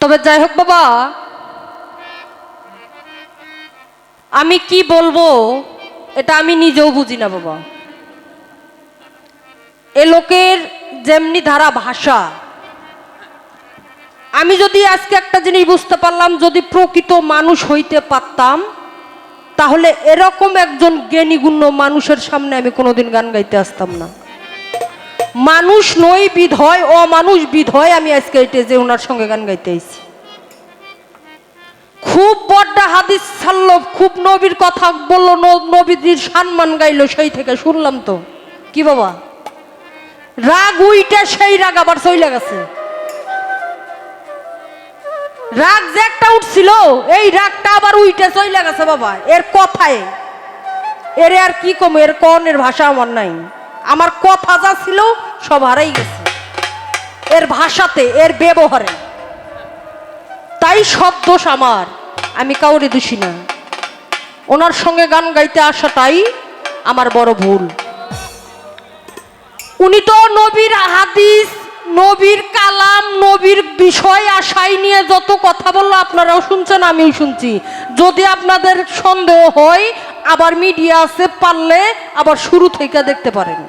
তবে যাই হোক বাবা, আমি কি বলব এটা আমি নিজেও বুঝি না বাবা। এ লোকের যেমনি ধারা ভাষা, আমি যদি আজকে একটা জিনিস বুঝতে পারলাম, যদি প্রকৃত মানুষ হইতে পারতাম, তাহলে এরকম একজন জ্ঞানীগুণ্য মানুষের সামনে আমি কোনোদিন গান গাইতে আসতাম না। মানুষ নই বিধয় অমানুষ বিধয় আমি আজকে এটে যে ওনার সঙ্গে গান গাইতে আইছি। খুব বড্ডা হাদিস ছাড়লো, খুব নবীর কথা বলল, ন- নবীজির সম্মান গাইলো, সেই থেকে শুনলাম তো। কি বাবা? রাগ উইটা সেই রাগ আবার চইলা গেছে। রাগ যে একটা উঠছিল, এই রাগটা আবার উইটা চইলা গেছে বাবা, এর কথায়। এর আর কি কম, এর কনের ভাষা আমার নাই। আমার কথা যা ছিল, সব হারাই গেছে। এর ভাষাতে, এর ব্যবহারে। তাই সব দোষ আমার। আমি কাউরে দোষী না। ওনার সঙ্গে গান গাইতে আসাটাই আমার বড় ভুল। উনি তো নবীর হাদিস, নবীর কালাম, নবীর বিষয়, আশাই নিয়ে যত কথা বলল আপনারাও শুনছেন, আমিও শুনছি। যদি আপনাদের সন্দেহ হয়, আবার মিডিয়া আছে, পারলে আবার শুরু থেকে দেখতে পারেন।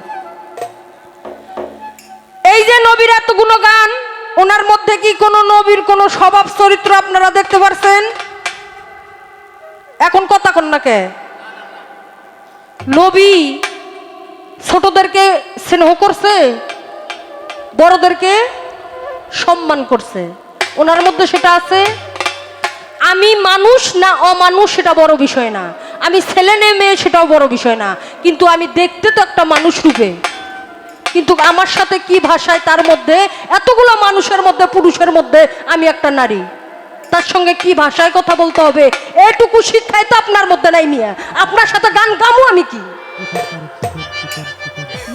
এই যে নবীর এতগুলো গান, ওনার মধ্যে কি কোনো নবীর কোনো স্বভাব চরিত্র আপনারা দেখতে পারছেন? এখন কথা কন্যাকে নবী ছোটদেরকে স্নেহ করছে, বড়দেরকে সম্মান করছে। ওনার মধ্যে সেটা আছে, আমি মানুষ না অমানুষ সেটা বড় বিষয় না। আমি ছেলে নে মেয়ে সেটাও বড় বিষয় না। কিন্তু আমি দেখতে তো একটা মানুষ রূপে। কিন্তু আমার সাথে কি ভাষায় তার মধ্যে, এতগুলো মানুষের মধ্যে, পুরুষের মধ্যে আমি একটা নারী। তার সঙ্গে কি ভাষায় কথা বলতে হবে? এটুকু শিক্ষায় তো আপনার মধ্যে নাই মিয়া। আপনার সাথে গান গামু আমি কি?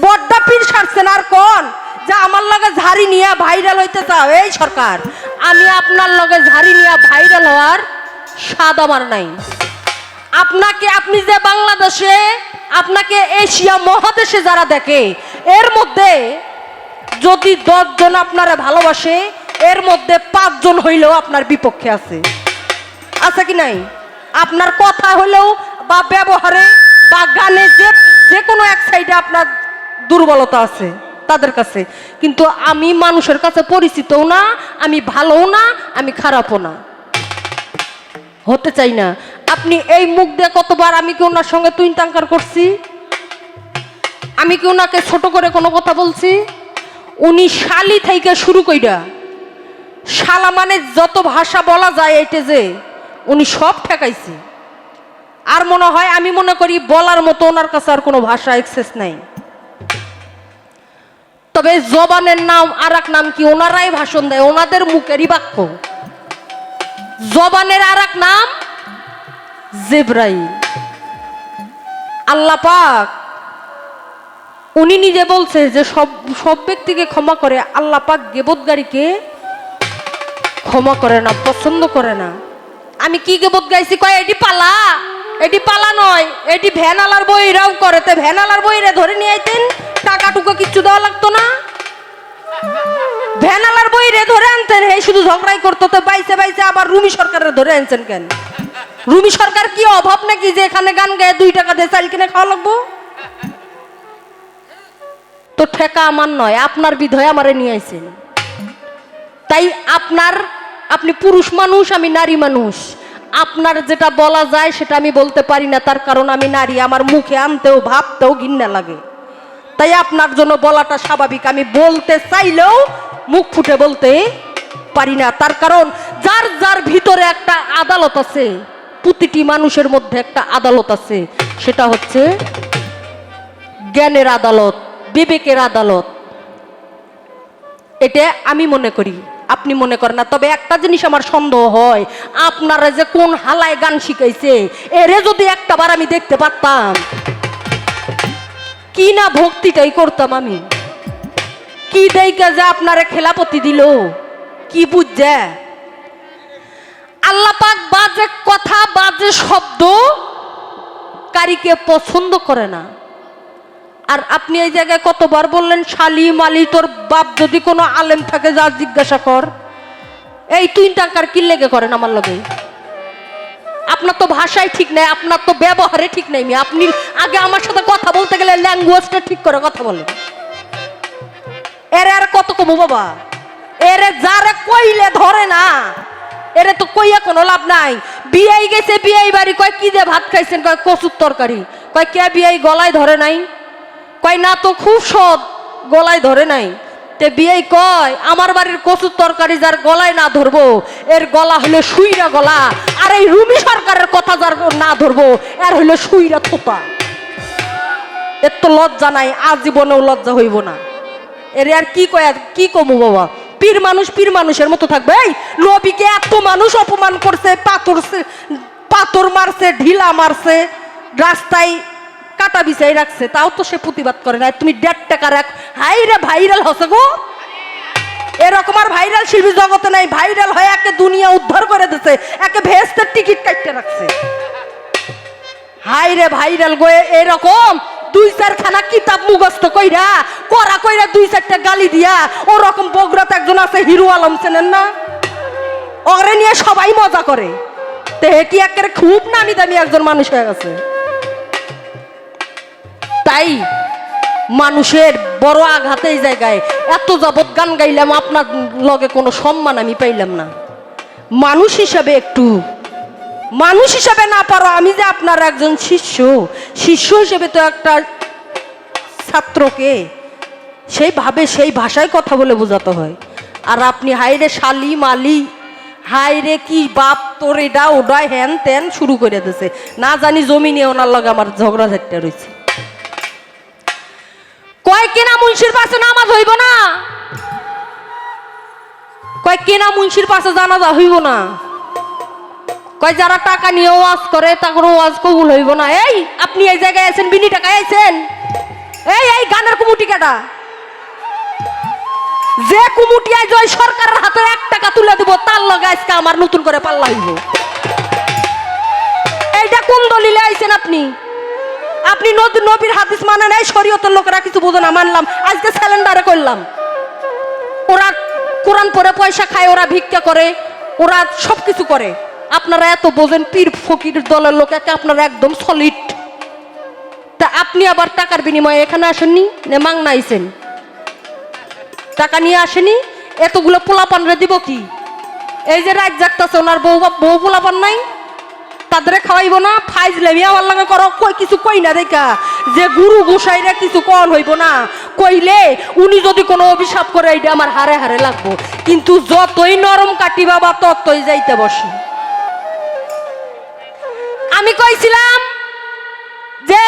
বড্ডা পীর সারছেন আর কোন? যে আমার লগে ঝাড়ি নিয়ে ভাইরাল হইতে চাও, এই সরকার। আমি আপনার লগে ঝাড়ি নিয়ে ভাইরাল হওয়ার স্বাদ আমার নাই। আপনাকে আপনি যে বাংলাদেশে, আপনাকে এশিয়া মহাদেশে যারা দেখে, এর মধ্যে যদি দশজন আপনারা ভালোবাসে, এর মধ্যে পাঁচজন হইলেও আপনার বিপক্ষে আছে। আছে কি নাই? আপনার কথা হলেও বা ব্যবহারে বা গানে যে যে কোনো এক সাইডে আপনার দুর্বলতা আছে তাদের কাছে। কিন্তু আমি মানুষের কাছে পরিচিতও না, আমি ভালোও না, আমি খারাপও না। হতে চাই না। আপনি এই মুখ দিয়ে কতবার আমি কি ওনার সঙ্গে তুই তাঙ্কার করছি? আমি কি ওনাকে ছোট করে কোনো কথা বলছি? উনি শালি থেকে শুরু কইরা শালা মানে যত ভাষা বলা যায় এইটে যে, উনি সব ঠেকাইছে। আর মনে হয় আমি মনে করি বলার মতো ওনার কাছে আর কোনো ভাষা এক্সেস নাই। তবে জবানের নাম আর এক নাম কি ওনারাই ভাষণ দেয়? ওনাদের মুখেরই বাক্য। জবানের আর এক নাম জেব্রাইল। আল্লাহ পাক, উনি নিজে বলছে যে সব সব ব্যক্তিকে ক্ষমা করে আল্লাহ পাক গেবতগারীকে ক্ষমা করে না, পছন্দ করে না। আমি কি গেবত গাইছি কয়, এটি পালা। এটি পালা নয়, এটি ভ্যানালার বইরাও করে। তে ভ্যানালার বইরে ধরে নিয়ে আইতেন টাকা টুকু কিচ্ছু দেওয়া লাগতো না। ভ্যানালার বইরে ধরে আনতেন এই শুধু ঝগড়াই করতো, তো বাইসে বাইসে আবার রুমি সরকারের ধরে আনছেন কেন? রুমি সরকার কি অভাব নাকি যে এখানে গান গায়ে দুই টাকা দিয়ে চাল কিনে খাওয়া লাগবো? তো ঠেকা আমার নয়, আপনার বিধয় আমারে নিয়ে আইছেন। তাই আপনার, আপনি পুরুষ মানুষ, আমি নারী মানুষ। আপনার যেটা বলা যায় সেটা আমি বলতে পারি না, তার কারণ আমি নারী, আমার মুখে আনতেও, ভাবতেও ঘিন্না লাগে। তাই আপনার জন্য বলাটা স্বাভাবিক, আমি বলতে চাইলেও মুখ ফুটে বলতে পারি না। তার কারণ যার যার ভিতরে একটা আদালত আছে, প্রতিটি মানুষের মধ্যে একটা আদালত আছে, সেটা হচ্ছে জ্ঞানের আদালত, বিবেকের আদালত। এটা আমি মনে করি। আপনি মনে করেন না, তবে একটা জিনিস আমার সন্দেহ হয়, আপনারা যে কোন হালায় গান শিখাইছে, এরে যদি একটাবার আমি দেখতে পারতাম, কি না ভক্তিটাই করতাম আমি। কি দেইকা যে আপনারে খেলাপতি দিল, কি বুঝছে? আল্লাহ পাক বাজে কথা, বাজে শব্দ কারিকে পছন্দ করে না। আর আপনি এই জায়গায় কতবার বললেন শালি মালি তোর বাপ যদি কোনো আলেম থাকে, যা জিজ্ঞাসা কর। এই তুই টাকার কি লেগে করেন আমার লগে? আপনার তো ভাষাই ঠিক নাই, আপনার তো ব্যবহারে ঠিক নাই। আপনি আগে আমার সাথে কথা বলতে গেলে ল্যাঙ্গুয়েজটা ঠিক করে কথা বলেন। এরে আর কত কমু বাবা? এরে, যারে কইলে ধরে না, এরে তো কইয়া কোনো লাভ নাই। বিয়াই গেছে, বিয়াই বাড়ি, কয় কি দিয়ে ভাত খাইছেন, কয় কচুর তরকারি, কয় কে বিয়াই গলায় ধরে নাই? কয়, না তো খুব সৎ, গলায় ধরে নাই। তে বিয়ে কয়, আমার বাড়ির কচুর তরকারি যার গলায় না ধরবো, এর গলা হলো সুইরা গলা, আর এই রুমি সরকারের কথা যার না ধরবো, এর হলো সুইরা থোপা। এর তো লজ্জা নাই, আজীবনেও লজ্জা হইব না। এর আর কি কয় কি কমু বাবা? পীর মানুষ পীর মানুষের মতো থাকবে। এই নবীকে এত মানুষ অপমান করছে, পাথর পাথর মারছে, ঢিলা মারছে, রাস্তায় কাটা বিছাই রাখছে, তাও তো সে প্রতিবাদ করে না। তুমি দেড় টাকা রাখ। হাই রে ভাইরাল হসে গো। এরকম আর ভাইরাল শিল্পী জগতে নাই। ভাইরাল হয়ে একে দুনিয়া উদ্ধার করে দিছে। একে ভেস্তের টিকিট কাটতে রাখছে। হাই রে ভাইরাল গয়ে এরকম দুই চারখানা কিতাব মুখস্থ কইরা, করা কইরা দুই চারটা গালি দিয়া, ওরকম বগুড়াতে একজন আছে, হিরো আলম চেনেন না? ওরে নিয়ে সবাই মজা করে। তে কি একেবারে খুব নামি দামি একজন মানুষ হয়ে গেছে। তাই মানুষের বড় আঘাত এই জায়গায় এত যাবৎ গান গাইলাম, আপনার লগে কোনো সম্মান আমি পাইলাম না। মানুষ হিসাবে একটু, মানুষ হিসাবে না পারো, আমি যে আপনার একজন শিষ্য শিষ্য হিসেবে তো একটা ছাত্রকে সেই ভাবে সেই ভাষায় কথা বলে বোঝাতে হয়। আর আপনি হাইরে শালি মালি হাইরে কি বাপ তোর এটা ওটা হ্যান ত্যান শুরু করে দিছে। না জানি জমি নিয়ে ওনার লগে আমার ঝগড়া ঝাট্টা রয়েছে। কেনা মুন্সির পাশে নামাজ হইব না? কয়, কেনা মুন্সির পাশে জানাজা হইব না? কয়, যারা টাকা নিয়ে ওয়াজ করে তারপর ওয়াজ কবুল হইব না। এই, আপনি এই জায়গায় আছেন, বিনি টাকায় আছেন? এই এই গানের কুমুটি কাটা যে কুমুটি আজ ওই সরকারের হাতে এক টাকা তুলে দিব, তার লগে আজকে আমার নতুন করে পাল্লা হইব। এইটা কোন দলিলে আইছেন আপনি? আপনি নবীর হাদিস মানে নাই, শরীয়তের লোকেরা কিছু বোঝে না, মানলাম। আজকে স্যালেন্ডারে করলাম। ওরা কোরআন পরে পয়সা খায়, ওরা ভিক্ষা করে, ওরা সব কিছু করে। আপনারা এত বোঝেন, পীর ফকির দলের লোক একে আপনারা একদম সলিড তা আপনি আবার টাকার বিনিময়ে এখানে আসেননি? না, মাংনা আইছেন। টাকা নিয়ে আসেনি? এতগুলো পোলাপানরে দিব কি? এই যে রাত জাগতাছে, ওনার বউ বউ পোলাপান নাই? তাদের খাওয়াইব না ফাইজলামি আমার লাগে করো, কই, কিছু কই না দেখা। যে গুরু গোসাইরা কিছু কল হইব না। কইলে উনি যদি কোনো অভিশাপ করে এইটা আমার হারে হারে লাগবো। কিন্তু যতই নরম কাটি বাবা, ততই যাইতে বসে। আমি কইছিলাম